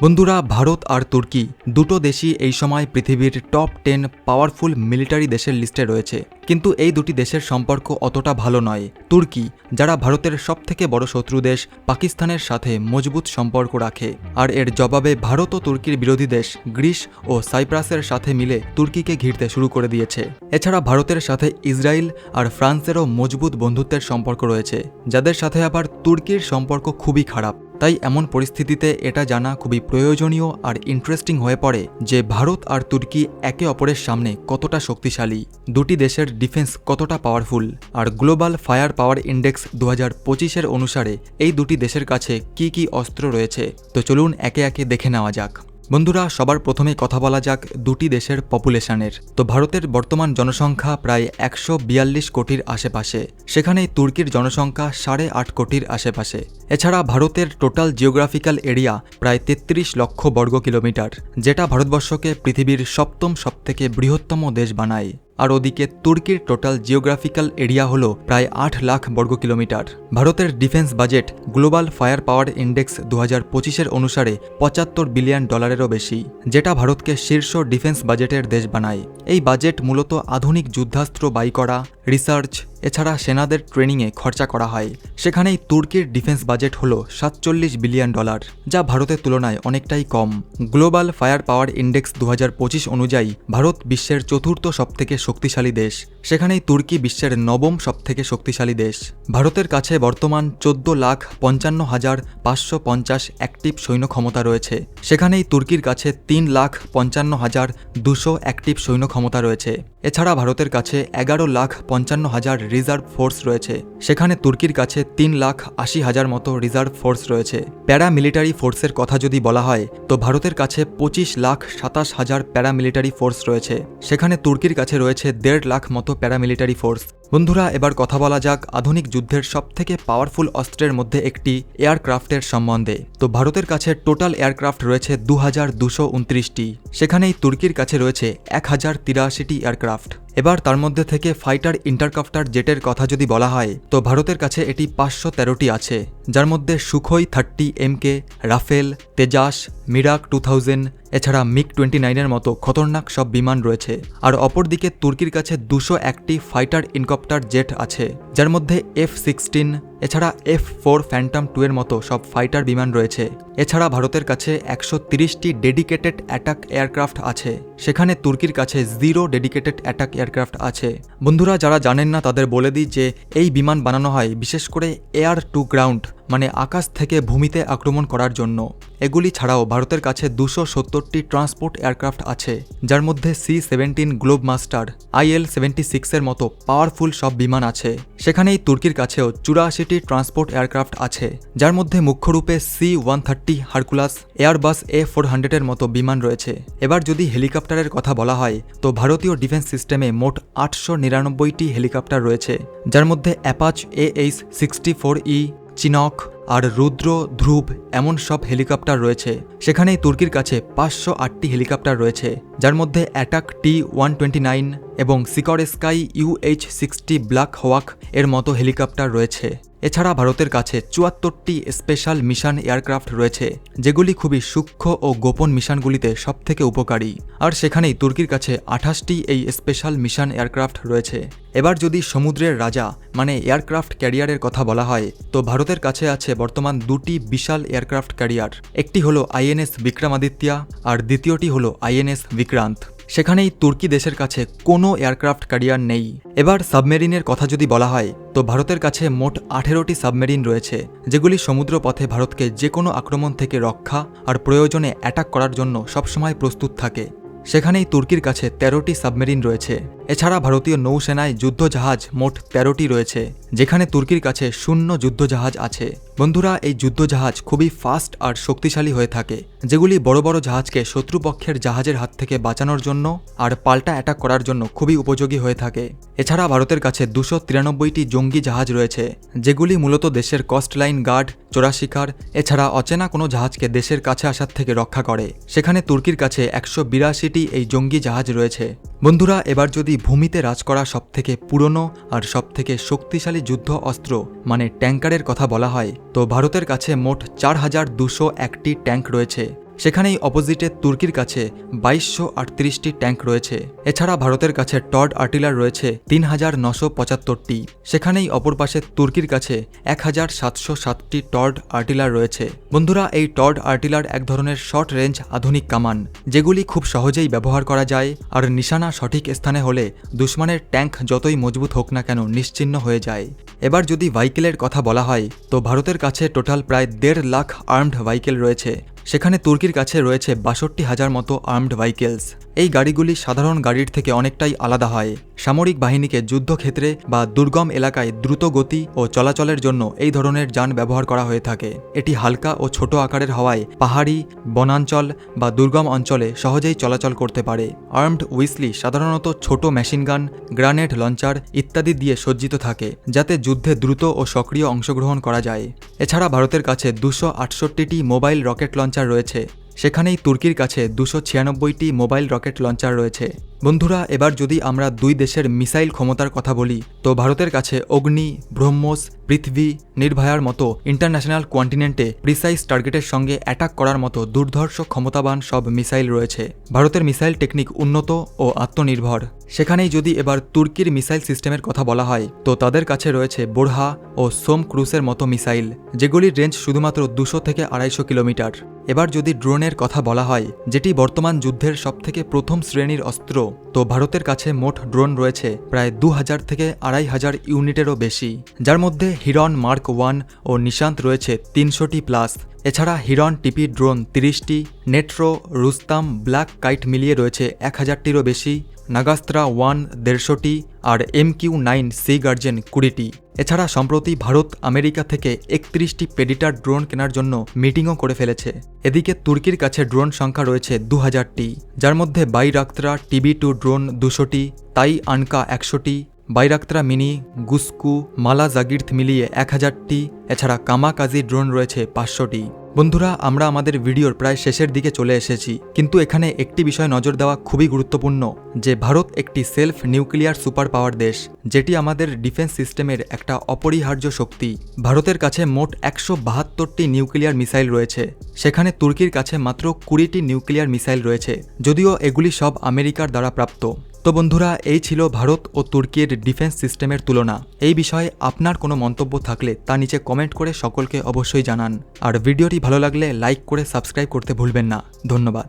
বন্ধুরা, ভারত আর তুর্কি দুটো দেশই এই সময় পৃথিবীর টপ টেন পাওয়ারফুল মিলিটারি দেশের লিস্টে রয়েছে। কিন্তু এই দুটি দেশের সম্পর্ক অতটা ভালো নয়। তুর্কি, যারা ভারতের সবথেকে বড় শত্রু দেশ, পাকিস্তানের সাথে মজবুত সম্পর্ক রাখে। আর এর জবাবে ভারত ও তুর্কির বিরোধী দেশ, গ্রিস ও সাইপ্রাসের সাথে মিলে তুর্কিকে ঘিরতে শুরু করে দিয়েছে। এছাড়া ভারতের সাথে ইসরায়েল আর ফ্রান্সেরও মজবুত বন্ধুত্বের সম্পর্ক রয়েছে, যাদের সাথে আবার তুর্কির সম্পর্ক খুবই খারাপ। তাই এমন পরিস্থিতিতে এটা জানা খুবই প্রয়োজনীয় আর ইন্টারেস্টিং হয়ে পড়ে যে ভারত আর তুর্কি একে অপরের সামনে কতটা শক্তিশালী। দুটি দেশের ডিফেন্স কতটা পাওয়ারফুল আর গ্লোবাল ফায়ার পাওয়ার ইন্ডেক্স দু হাজার পঁচিশের অনুসারে এই দুটি দেশের কাছে কি কি অস্ত্র রয়েছে। তো চলুন একে একে দেখে নেওয়া যাক। বন্ধুরা, সবার প্রথমে কথা বলা যাক দুটি দেশের পপুলেশনের। তো ভারতের বর্তমান জনসংখ্যা প্রায় একশো বিয়াল্লিশ কোটির আশেপাশে। সেখানে তুর্কির জনসংখ্যা সাড়ে আট কোটির আশেপাশে। এছাড়া ভারতের টোটাল জিওগ্রাফিক্যাল এরিয়া প্রায় তেত্রিশ লক্ষ বর্গ কিলোমিটার যেটা ভারতবর্ষকে পৃথিবীর সপ্তম সবথেকে বৃহত্তম দেশ বানায়। আর ওদিকে তুর্কির টোটাল জিওগ্রাফিক্যাল এরিয়া হল প্রায় আট লাখ বর্গ কিলোমিটার। ভারতের defence budget global fire power index দু হাজার পঁচিশের অনুসারে পঁচাত্তর বিলিয়ন ডলারেরও বেশি, যেটা ভারতকে শীর্ষ ডিফেন্স বাজেটের দেশ বানায়। এই বাজেট মূলত আধুনিক যুদ্ধাস্ত্র বাই করা রিসার্চ, এছাড়া সেনাদের ট্রেনিংয়ে খরচা করা হয়। সেখানেই তুর্কির ডিফেন্স বাজেট হল সাতচল্লিশ বিলিয়ন ডলার, যা ভারতের তুলনায় অনেকটাই কম। গ্লোবাল ফায়ার পাওয়ার ইন্ডেক্স দু হাজার পঁচিশ অনুযায়ী, ভারত বিশ্বের চতুর্থ সবথেকে শক্তিশালী দেশ। সেখানেই তুর্কি বিশ্বের নবম সবথেকে শক্তিশালী দেশ। ভারতের কাছে বর্তমান চোদ্দ লাখ পঞ্চান্ন হাজার পাঁচশো পঞ্চাশ অ্যাক্টিভ সৈন্য ক্ষমতা রয়েছে। সেখানেই তুর্কির কাছে তিন লাখ পঞ্চান্ন হাজার দুশো অ্যাক্টিভ সৈন্য ক্ষমতা রয়েছে। এছাড়া ভারতের কাছে এগারো লাখ পঞ্চান্ন হাজার রিজার্ভ ফোর্স রয়েছে। সেখানে তুর্কির কাছে তিন লাখ আশি হাজার মতো রিজার্ভ ফোর্স রয়েছে। প্যারামিলিটারি ফোর্সের কথা যদি বলা হয়, তো ভারতের কাছে পঁচিশ লাখ সাতাশ হাজার প্যারামিলিটারি ফোর্স রয়েছে। সেখানে তুর্কির কাছে রয়েছে দেড় লাখ মতো প্যারামিলিটারি ফোর্স। বন্ধুরা, এবার কথা বলা যাক আধুনিক যুদ্ধের সবথেকে পাওয়ারফুল অস্ত্রের মধ্যে একটি এয়ারক্রাফটের সম্বন্ধে। তো ভারতের কাছে টোটাল এয়ারক্রাফট রয়েছে দু হাজার দুশো উনত্রিশটি। সেখানেই তুর্কির কাছে রয়েছে এক হাজার তিরাশিটি এয়ারক্রাফট এবার তার মধ্যে থেকে ফাইটার ইন্টারকাপ্টার জেটের কথা যদি বলা হয়, তো ভারতের কাছে এটি পাঁচশো তেরোটি আছে। যার মধ্যে Sukhoi thirty MK Rafale, Tejas, Mirage two thousand এছাড়া মিক টোয়েন্টি নাইনের মতো খতরনাক সব বিমান রয়েছে। আর অপরদিকে তুর্কির কাছে দুশো একটি ফাইটার ইনকপ্টার জেট আছে। যার মধ্যে এফ সিক্সটিন এছাড়া এফ ফোর ফ্যান্টাম টু এর মতো সব ফাইটার বিমান রয়েছে। এছাড়া ভারতের কাছে একশো তিরিশটি ডেডিকেটেড অ্যাটাক এয়ারক্রাফট আছে। সেখানে তুর্কির কাছে জিরো ডেডিকেটেড অ্যাটাক এয়ারক্রাফট আছে। বন্ধুরা, যারা জানেন না, তাদের বলে দিই যে এই বিমান বানানো হয় বিশেষ করে এয়ার টু গ্রাউন্ড মানে আকাশ থেকে ভূমিতে আক্রমণ করার জন্য। এগুলি ছাড়াও ভারতের কাছে দুশো সত্তরটি ট্রান্সপোর্ট এয়ারক্রাফট আছে, যার মধ্যে C seventeen Globemaster IL seventy সিক্সের মতো পাওয়ারফুল সব বিমান আছে। সেখানেই তুর্কির কাছেও চুরাশিটি ট্রান্সপোর্ট এয়ারক্রাফট আছে, যার মধ্যে মুখ্যরূপে C one thirty Hercules, Airbus A four হান্ড্রেডের মতো বিমান রয়েছে। এবার যদি হেলিকপ্টারের কথা বলা হয়, তো ভারতীয় ডিফেন্স সিস্টেমে মোট আটশো নিরানব্বইটি হেলিকপ্টার রয়েছে, যার মধ্যে Apache A H sixty four E, Chinook আর রুদ্র, ধ্রুব এমন সব হেলিকপ্টার রয়েছে। সেখানেই তুর্কির কাছে পাঁচশো আটটি হেলিকপ্টার রয়েছে, যার মধ্যে attack T one twenty nine এবং Sikorsky UH sixty Black Hawk এর মতো হেলিকপ্টার রয়েছে। এছাড়া ভারতের কাছে চুয়াত্তরটি স্পেশাল মিশন এয়ারক্রাফট রয়েছে, যেগুলি খুবই সূক্ষ্ম ও গোপন মিশনগুলিতে সবথেকে উপকারী। আর সেখানেই তুর্কির কাছে আঠাশটি এই স্পেশাল মিশন এয়ারক্রাফট রয়েছে। এবার যদি সমুদ্রের রাজা মানে এয়ারক্রাফট ক্যারিয়ারের কথা বলা হয়, তো ভারতের কাছে আছে বর্তমান দুটি বিশাল এয়ারক্রাফট ক্যারিয়ার। একটি হলো আইএনএস বিক্রমাদিত্যা আর দ্বিতীয়টি হলো আইএনএস বিক্রান্ত। সেখানেই তুর্কি দেশের কাছে কোনো এয়ারক্রাফট ক্যারিয়ার নেই। এবার সাবমেরিনের কথা যদি বলা হয়, তো ভারতের কাছে মোট আঠেরোটি সাবমেরিন রয়েছে, যেগুলি সমুদ্র পথে ভারতকে যে কোনো আক্রমণ থেকে রক্ষা আর প্রয়োজনে অ্যাটাক করার জন্য সবসময় প্রস্তুত থাকে। সেখানেই তুর্কির কাছে তেরোটি সাবমেরিন রয়েছে। এছাড়া ভারতীয় নৌসেনায় যুদ্ধজাহাজ মোট তেরোটি রয়েছে, যেখানে তুর্কির কাছে শূন্য যুদ্ধজাহাজ আছে। বন্ধুরা, এই যুদ্ধজাহাজ খুবই ফাস্ট আর শক্তিশালী হয়ে থাকে, যেগুলি বড় বড় জাহাজকে শত্রুপক্ষের জাহাজের হাত থেকে বাঁচানোর জন্য আর পাল্টা অ্যাটাক করার জন্য খুবই উপযোগী হয়ে থাকে। এছাড়া ভারতের কাছে দুশো তিরানব্বইটি জঙ্গি জাহাজ রয়েছে, যেগুলি মূলত দেশের কস্টলাইন গার্ড চোরাশিকার, এছাড়া অচেনা কোনো জাহাজকে দেশের কাছে আসার থেকে রক্ষা করে। সেখানে তুর্কির কাছে একশো বিরাশিটি এই জঙ্গি জাহাজ রয়েছে। বন্ধুরা, এবার যদি ভূমিতে রাজ করা সবথেকে পুরনো আর সবথেকে শক্তিশালী যুদ্ধ অস্ত্র মানে ট্যাঙ্কারের কথা বলা হয়, তো ভারতের কাছে মোট চার হাজার দুশো একটি ট্যাঙ্ক রয়েছে। সেখানেই অপোজিটে তুর্কির কাছে বাইশশো আটত্রিশটি ট্যাঙ্ক রয়েছে। এছাড়া ভারতের কাছে টড আর্টিলার রয়েছে তিন হাজার নশো পঁচাত্তরটি। সেখানেই অপর পাশে তুর্কির কাছে এক হাজার সাতশো সাতটি টর্ড আর্টিলার রয়েছে। বন্ধুরা, এই টর্ড আর্টিলার এক ধরনের শর্ট রেঞ্জ আধুনিক কামান, যেগুলি খুব সহজেই ব্যবহার করা যায় আর নিশানা সঠিক স্থানে হলে দুশ্মনের ট্যাঙ্ক যতই মজবুত হোক না কেন নিশ্চিহ্ন হয়ে যায়। এবার যদি ভাইকেলের কথা বলা হয়, তো ভারতের কাছে টোটাল প্রায় দেড় লাখ আর্মড ভাইকেল রয়েছে। সেখানে তুর্কির কাছে রয়েছে বাষট্টি হাজার মতো আর্মড ভাইকেলস। এই গাড়িগুলি সাধারণ গাড়ির থেকে অনেকটাই আলাদা হয়। সামরিক বাহিনীকে যুদ্ধক্ষেত্রে বা দুর্গম এলাকায় দ্রুত গতি ও চলাচলের জন্য এই ধরনের যান ব্যবহার করা হয়ে থাকে। এটি হালকা ও ছোট আকারের হওয়ায় পাহাড়ি, বনাঞ্চল বা দুর্গম অঞ্চলে সহজেই চলাচল করতে পারে। আর্মড উইসলি সাধারণত ছোট মেশিনগান গ্রানেড লঞ্চার ইত্যাদি দিয়ে সজ্জিত থাকে, যাতে যুদ্ধে দ্রুত ও সক্রিয় অংশগ্রহণ করা যায়। এছাড়া ভারতের কাছে দুশো আটষট্টিটি মোবাইল রকেট লঞ্চার রয়েছে। সেখানেই তুর্কির কাছে দুশো ছিয়ানব্বইটি মোবাইল রকেট লঞ্চার রয়েছে। বন্ধুরা, এবার যদি আমরা দুই দেশের মিসাইল ক্ষমতার কথা বলি, তো ভারতের কাছে অগ্নি, ব্রহ্মোস, পৃথিবী, নির্ভয়ার মতো ইন্টারন্যাশনাল কোয়ান্টিনেন্টে প্রিসাইজ টার্গেটের সঙ্গে অ্যাটাক করার মতো দুর্ধর্ষ ক্ষমতাবান সব মিসাইল রয়েছে। ভারতের মিসাইল টেকনিক উন্নত ও আত্মনির্ভর। সেখানেই যদি এবার তুর্কির মিসাইল সিস্টেমের কথা বলা হয়, তো তাদের কাছে রয়েছে বোরহা ও সোম ক্রুসের মতো মিসাইল, যেগুলির রেঞ্জ শুধুমাত্র দুশো থেকে আড়াইশো কিলোমিটার। এবার যদি ড্রোনের কথা বলা হয়, যেটি বর্তমান যুদ্ধের সবথেকে প্রথম শ্রেণির অস্ত্র, তো ভারতের কাছে মোট ড্রোন রয়েছে প্রায় দু হাজার থেকে আড়াই হাজার ইউনিটেরও বেশি। যার মধ্যে হিরন মার্ক ওয়ান ও নিশান্ত রয়েছে তিনশোটি প্লাস। এছাড়া হিরন, টিপি, ড্রোন তিরিশটি, নেট্রো, রুস্তাম, ব্ল্যাক কাইট মিলিয়ে রয়েছে এক হাজারটিরও বেশি, নাগাস্ত্রা ওয়ান দেড়শোটি আর M Q nine C Guardian কুড়িটি। এছাড়া সম্প্রতি ভারত, আমেরিকা থেকে একত্রিশটি পেডিটার ড্রোন কেনার জন্য মিটিংও করে ফেলেছে। এদিকে তুর্কির কাছে ড্রোন সংখ্যা রয়েছে দু হাজারটি যার মধ্যে বাইরাক্তরা, টিবি টু ড্রোন দুশোটি, তাই আনকা একশোটি বাইরাক্তরা মিনি, গুস্কু, মালা জাগির্থ মিলিয়ে এক হাজারটি, এছাড়া কামাকাজি ড্রোন রয়েছে পাঁচশোটি। বন্ধুরা, আমরা আমাদের ভিডিওর প্রায় শেষের দিকে চলে এসেছি, কিন্তু এখানে একটি বিষয় নজর দেওয়া খুবই গুরুত্বপূর্ণ, যে ভারত একটি সেলফ নিউক্লিয়ার সুপার পাওয়ার দেশ, যেটি আমাদের ডিফেন্স সিস্টেমের একটা অপরিহার্য শক্তি। ভারতের কাছে মোট একশো বাহাত্তরটি নিউক্লিয়ার মিসাইল রয়েছে, সেখানে তুর্কির কাছে মাত্র কুড়িটি নিউক্লিয়ার মিসাইল রয়েছে, যদিও এগুলি সব আমেরিকার দ্বারা প্রাপ্ত। তো বন্ধুরা, এই ছিল ভারত ও তুর্কির ডিফেন্স সিস্টেমের তুলনা। এই বিষয়ে আপনার কোনো মন্তব্য থাকলে তা নিচে কমেন্ট করে সকলকে অবশ্যই জানান। আর ভিডিওটি ভালো লাগলে লাইক করে সাবস্ক্রাইব করতে ভুলবেন না। ধন্যবাদ।